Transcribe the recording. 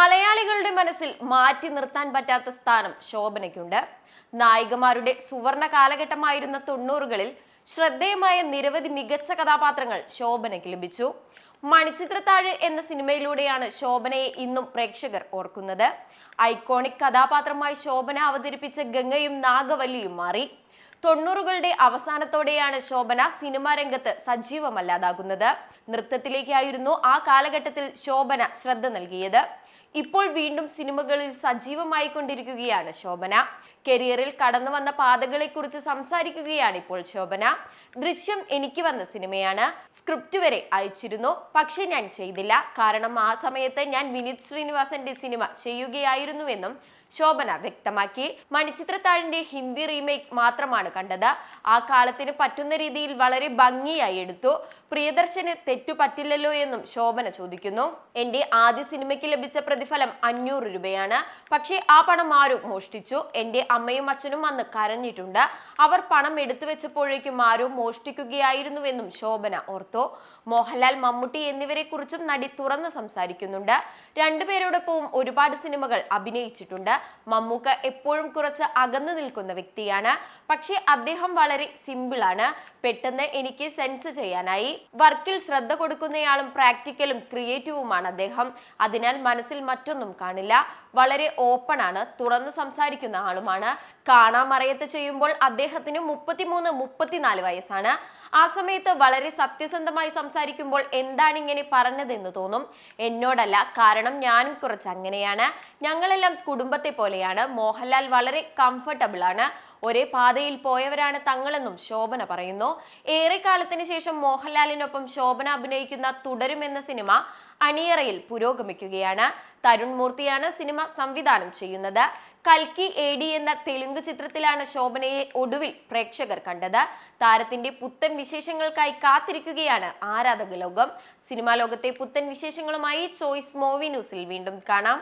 മലയാളികളുടെ മനസ്സിൽ മാറ്റി നിർത്താൻ പറ്റാത്ത സ്ഥാനം ശോഭനയ്ക്കുണ്ട്. നായികമാരുടെ സുവർണ കാലഘട്ടമായിരുന്ന തൊണ്ണൂറുകളിൽ ശ്രദ്ധേയമായ നിരവധി മികച്ച കഥാപാത്രങ്ങൾ ശോഭനയ്ക്ക് ലഭിച്ചു. മണിച്ചിത്രത്താഴ് എന്ന സിനിമയിലൂടെയാണ് ശോഭനയെ ഇന്നും പ്രേക്ഷകർ ഓർക്കുന്നത്. ഐക്കോണിക് കഥാപാത്രമായി ശോഭന അവതരിപ്പിച്ച ഗംഗയും നാഗവല്ലിയും മാറി. തൊണ്ണൂറുകളുടെ അവസാനത്തോടെയാണ് ശോഭന സിനിമാ രംഗത്ത് സജീവമല്ലാതാകുന്നത്. നൃത്തത്തിലേക്കായിരുന്നു ആ കാലഘട്ടത്തിൽ ശോഭന ശ്രദ്ധ നൽകിയത്. ഇപ്പോൾ വീണ്ടും സിനിമകളിൽ സജീവമായി കൊണ്ടിരിക്കുകയാണ് ശോഭന. കരിയറിൽ കടന്നു വന്ന പാതകളെക്കുറിച്ച് സംസാരിക്കുകയാണ് ഇപ്പോൾ ശോഭന. ദൃശ്യം എനിക്ക് വന്ന സിനിമയാണ്. സ്ക്രിപ്റ്റ് വരെ അയച്ചിരുന്നു പക്ഷെ ഞാൻ ചെയ്തില്ല. കാരണം ആ സമയത്ത് ഞാൻ വിനീത് ശ്രീനിവാസന്റെ സിനിമ ചെയ്യുകയായിരുന്നുവെന്നും ശോഭന വ്യക്തമാക്കി. മണിച്ചിത്രത്താഴിന്റെ ഹിന്ദി റീമേക്ക് മാത്രമാണ് കണ്ടത്. ആ കാലത്തിന് പറ്റുന്ന രീതിയിൽ വളരെ ഭംഗിയായി എടുത്തു. പ്രിയദർശന് തെറ്റു പറ്റില്ലല്ലോ എന്നും ശോഭന ചോദിക്കുന്നു. എന്റെ ആദ്യ സിനിമയ്ക്ക് ലഭിച്ച പ്രതിഫലം അഞ്ഞൂറ് രൂപയാണ്. പക്ഷേ ആ പണം ആരും മോഷ്ടിച്ചു. എന്റെ അമ്മയും അച്ഛനും അന്ന് കരഞ്ഞിട്ടുണ്ട്. അവർ പണം എടുത്തു വെച്ചപ്പോഴേക്കും ആരോ മോഷ്ടിക്കുകയായിരുന്നുവെന്നും ശോഭന ഓർത്തു. മോഹൻലാൽ മമ്മൂട്ടി എന്നിവരെ കുറിച്ചും നടി തുറന്ന് സംസാരിക്കുന്നുണ്ട്. രണ്ടുപേരോടൊപ്പവും ഒരുപാട് സിനിമകൾ അഭിനയിച്ചിട്ടുണ്ട്. മമ്മൂക്ക എപ്പോഴും കുറച്ച് അകന്നു നിൽക്കുന്ന വ്യക്തിയാണ്. പക്ഷേ അദ്ദേഹം വളരെ സിമ്പിൾ ആണ് പെട്ടെന്ന് എനിക്ക് സെൻസ് ചെയ്യാനായി. വർക്കിൽ ശ്രദ്ധ കൊടുക്കുന്നയാളും പ്രാക്ടിക്കലും ക്രിയേറ്റീവുമാണ് അദ്ദേഹം. അതിനാൽ മനസ്സിൽ മറ്റൊന്നും കാണില്ല. വളരെ ഓപ്പൺ ആണ് തുറന്ന് സംസാരിക്കുന്ന ആളുമാണ്. കാണാമറയത്ത് ചെയ്യുമ്പോൾ അദ്ദേഹത്തിന് മുപ്പത്തിമൂന്ന് മുപ്പത്തിനാല് വയസ്സാണ്. ആ സമയത്ത് വളരെ സത്യസന്ധമായി സംസാരിക്കുമ്പോൾ എന്താണ് ഇങ്ങനെ പറഞ്ഞതെന്ന് തോന്നും? എന്നോടല്ല കാരണം ഞാനും കുറച്ച് അങ്ങനെയാണ്. ഞങ്ങളെല്ലാം കുടുംബത്തെ പോലെയാണ്. മോഹൻലാൽ വളരെ കംഫർട്ടബിൾ ആണ്. ഒരേ പാതയിൽ പോയവരാണ് തങ്ങളെന്നും ശോഭന പറയുന്നു. ഏറെക്കാലത്തിന് ശേഷം മോഹൻലാലിനൊപ്പം ശോഭന അഭിനയിക്കുന്ന തുടരും എന്ന സിനിമ അണിയറയിൽ പുരോഗമിക്കുകയാണ്. തരുൺ മൂർത്തിയാണ് സിനിമ സംവിധാനം ചെയ്യുന്നത്. കൽക്കി എ ഡി എന്ന തെലുങ്ക് ചിത്രത്തിലാണ് ശോഭനയെ ഒടുവിൽ പ്രേക്ഷകർ കണ്ടത്. താരത്തിന്റെ പുത്തൻ വിശേഷങ്ങൾക്കായി കാത്തിരിക്കുകയാണ് ആരാധക ലോകം സിനിമാ ലോകത്തെ പുത്തൻ വിശേഷങ്ങളുമായി ചോയ്സ് മൂവി ന്യൂസിൽ വീണ്ടും കാണാം.